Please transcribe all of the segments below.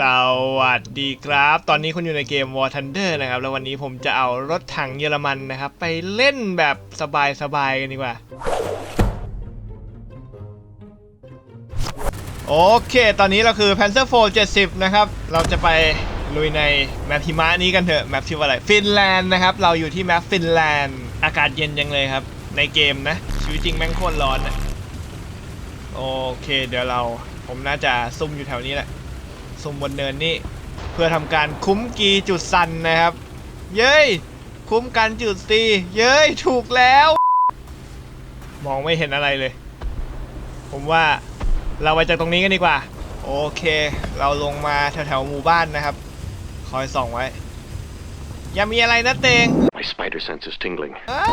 สวัสดีครับ ตอนนี้คุณอยู่ในเกม War Thunder นะครับ แล้ววันนี้ผมจะเอารถถังเยอรมันนะครับ ไปเล่นแบบสบายๆกันดีกว่า โอเค ตอนนี้เราคือ Panzer 4 70 นะครับ เราจะไปลุยในแมปหิมะนี้กันเถอะ แมปชื่อว่าอะไร ฟินแลนด์นะครับ เราอยู่ที่แมปฟินแลนด์ อากาศเย็นจังเลยครับ ในเกมนะ ชีวิตจริงแม่งโคตรร้อนนะโอเค เดี๋ยวเรา ผมน่าจะซุ่มอยู่แถวนี้แหละ ซุ่มบนเนินนี่เพื่อทำการคุ้มกีจุดสันนะครับ เย้ยคุ้มกันจุดซีเย้ยถูกแล้ว มองไม่เห็นอะไรเลย ผมว่าเราไปจากตรงนี้กันดีกว่า โอเค เราลงมาแถวๆหมู่บ้านนะครับ คอยส่องไว้ อย่ามีอะไรนะเตง My spider sense is tingling. อ้า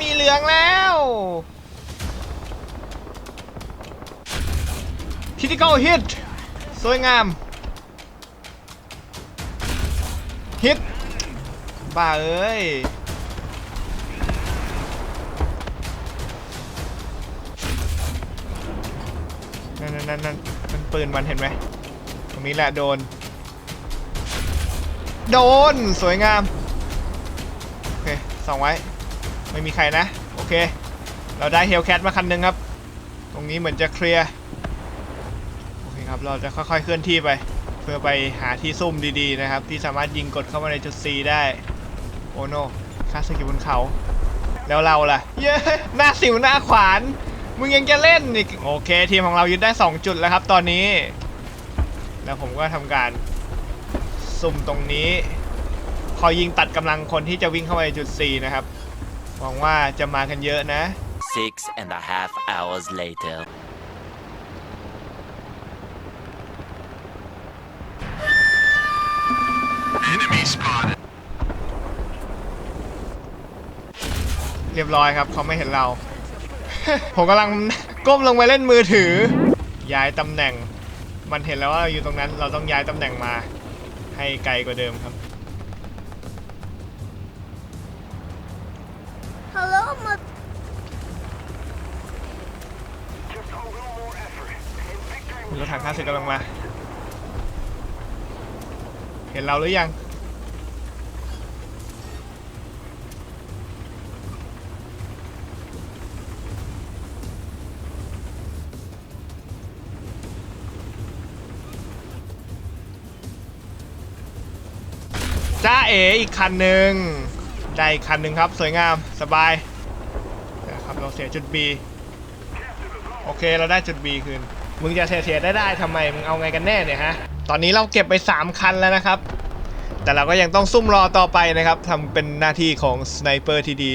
มีเหลืองแล้วคิติคอลฮิต สวยงาม ฮิตบ้าเอ้ย นั่นนั่นนั่นนั่นปืนมันเห็นไหม ตรงนี้แหละโดน โดน สวยงาม โอเคส่องไว้ ไม่มีใครนะ โอเค เราได้เฮลแคทมาคันหนึ่งครับ ตรงนี้เหมือนจะเคลียร์ เครับ เราจะค่อยๆเคลื่อนที่ไป เพื่อไปหาที่ซุ่มดีๆนะครับ ที่สามารถยิงกดเข้ามาในจุด C ได้ โอโนคาสกิบนเขา แล้วเราล่ะ เย้ หน้าสิวหน้าขวาน มึงยังจะเล่นอีก โอเค ทีมของเรายึดได้ 2 จุดแล้วครับ ตอนนี้ แล้วผมก็ทำการซุ่มตรงนี้ คอยยิงตัดกำลังคนที่จะวิ่งเข้าไปในจุด4นะครับ หวังว่าจะมากันเยอะนะ Six and a half hours later. เรียบร้อยครับเขาไม่เห็นเรา ผมกำลังก้มลงไปเล่นมือถือ ย้ายตำแหน่ง มันเห็นแล้วว่าเราอยู่ตรงนั้น เราต้องย้ายตำแหน่งมา ให้ไกลกว่าเดิมครับ Hello, my รถถังข้าศึกกำลังมา เห็นเราหรือยัง จ้าเออีกคันหนึ่งได้อีกคันหนึ่งครับ สวยงามสบายนะครับเราเสียจุด B โอเคเราได้จุด B คืน มึงจะเสียๆได้ได้ทำไม มึงเอาไงกันแน่เนี่ยฮะ ตอนนี้เราเก็บไป 3 คันแล้วนะครับ แต่เราก็ยังต้องซุ่มรอต่อไปนะครับทำเป็นหน้าที่ของสไนเปอร์ที่ดี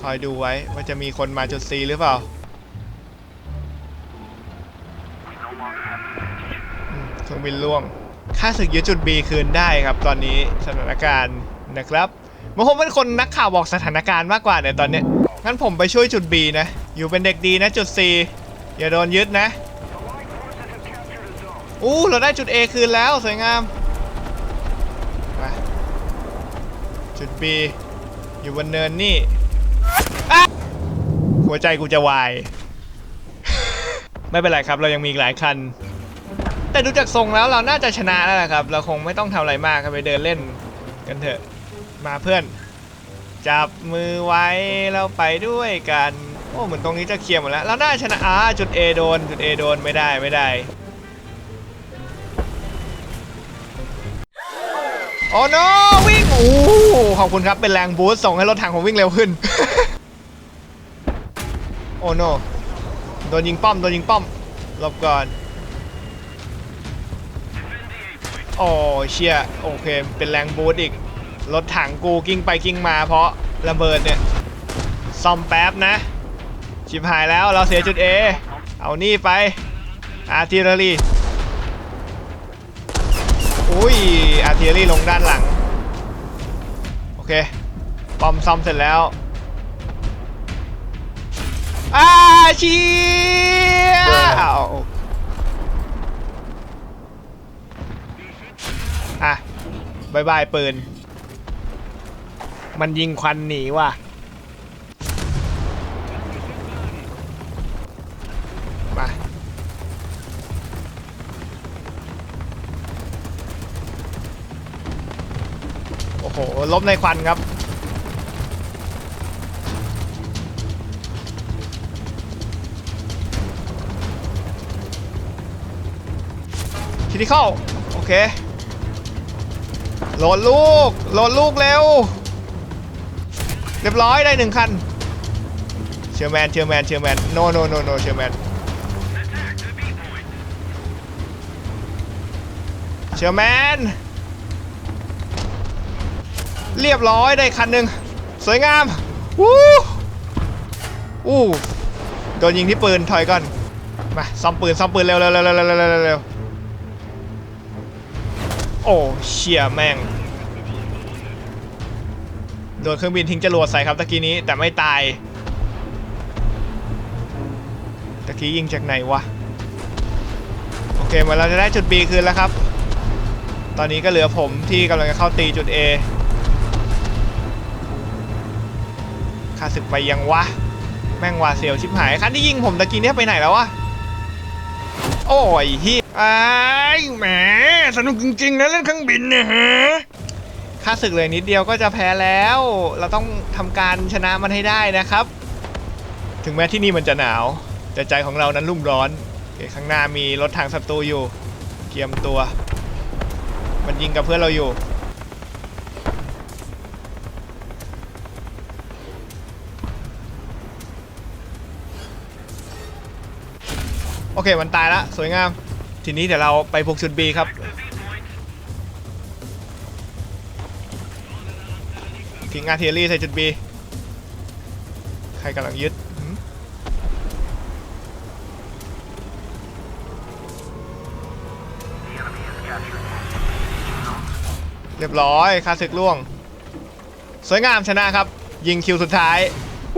คอยดูไว้ว่าจะมีคนมาจุด C หรือเปล่าเครื่องบินล่วง ค่าศึกยึดจุด B คืนได้ครับ ตอนนี้สถานการณ์นะครับมันคงเป็นคนนักข่าวบอกสถานการณ์มากกว่าเนี่ยตอนเนี้ยงั้นผมไปช่วยจุด B นะ อยู่เป็นเด็กดีนะจุด C อย่าโดนยึดนะอู้เราได้จุด A คืนแล้วสวยงามมาจุด B อยู่บนเนินนี่หัวใจกูจะวาย ไม่เป็นไรครับ เรายังมีอีกหลายคัน แต่ดูจากทรงแล้วเราน่าจะชนะแล้วล่ะครับ เราคงไม่ต้องทำอะไรมากครับไปเดินเล่นกันเถอะ มาเพื่อน จับมือไว้แล้วไปด้วยกัน โอ้เหมือนตรงนี้จะเคลียร์หมดแล้ว เราน่าชนะอ่าจุด A โดน จุด A โดนไม่ได้ไม่ได้ โอ้โนวิ่งโอ้ขอบคุณครับเป็นแรงบูสต์ส่งให้รถถังผมวิ่งเร็วขึ้น โอ้โนโดนยิงป้อมโดนยิงป้อมหลบก่อน โอ้เชียโอเค เป็นแรงบูสต์อีก รถถังกูกิ้งไปกิ้งมาเพราะระเบิดเนี่ย ซ่อมแป๊บนะ ชิบหายแล้วเราเสียจุด A เอานี่ไป อาร์ติเลอรี่อุ้ย อาร์ติเลอรี่ลงด้านหลัง โอเคปอมซ่อมเสร็จแล้วอาเชียเอ บายบายปืน มันยิงควันหนีว่ะ มา โอ้โห ลบในควันครับทีนี้เข้า โอเค โหลดลูกโหลดลูกเร็ว เรียบร้อยได้หนึ่งคัน เชียร์แมน เชียร์แมน เชียร์แมน โนโนโนโนเชียร์แมน เชียร์แมน เรียบร้อยได้คันหนึ่งสวยงาม วู้อู้โดนยิงที่ปืนถอยก่อน มาซ่อมปืนซ่อมปืนเร็วเร็วเร็วเร็วเร็ว โอ้เชี่ยแม่ง โดนเครื่องบินทิ้งจรวดใส่ครับตะกี้นี้แต่ไม่ตาย ตะกี้ยิงจากไหนวะ โอเคเหมือนเราจะได้จุด B คืนแล้วครับ ตอนนี้ก็เหลือผมที่กำลังจะเข้าตีจุด A ข้าศึกไปยังวะ แม่งหวาเสียวชิบหายคันที่ยิงผมตะกี้เนี่ยไปไหนแล้ววะ โอ้ยเฮียไอ้ายแหมสนุกจริงๆนะเล่นเครื่องบินเนี่ยฮะค่าศึกเลยนิดเดียวก็จะแพ้แล้ว เราต้องทำการชนะมันให้ได้นะครับ ถึงแม้ที่นี่มันจะหนาวแต่ใจของเรานั้นรุ่มร้อนโอเคข้างหน้ามีรถถังศัตรูอยู่ เกียมตัว มันยิงกับเพื่อนเราอยู่ โอเคมันตายแล้วสวยงาม ทีนี้เดี๋ยวเราไปบุกจุด B ครับ ทิ้งอาร์เทอรี่ใส่จุด B ใครกำลังยึดเรียบร้อยคาศึกล่วง สวยงามชนะครับ ยิงคิวสุดท้าย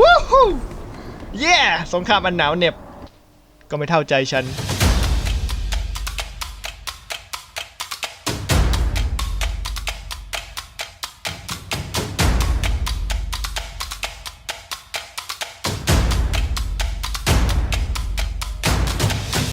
วู้ฮู้เย้สงครามอันหนาวเหน็บ ก็ไม่เท่าใจฉัน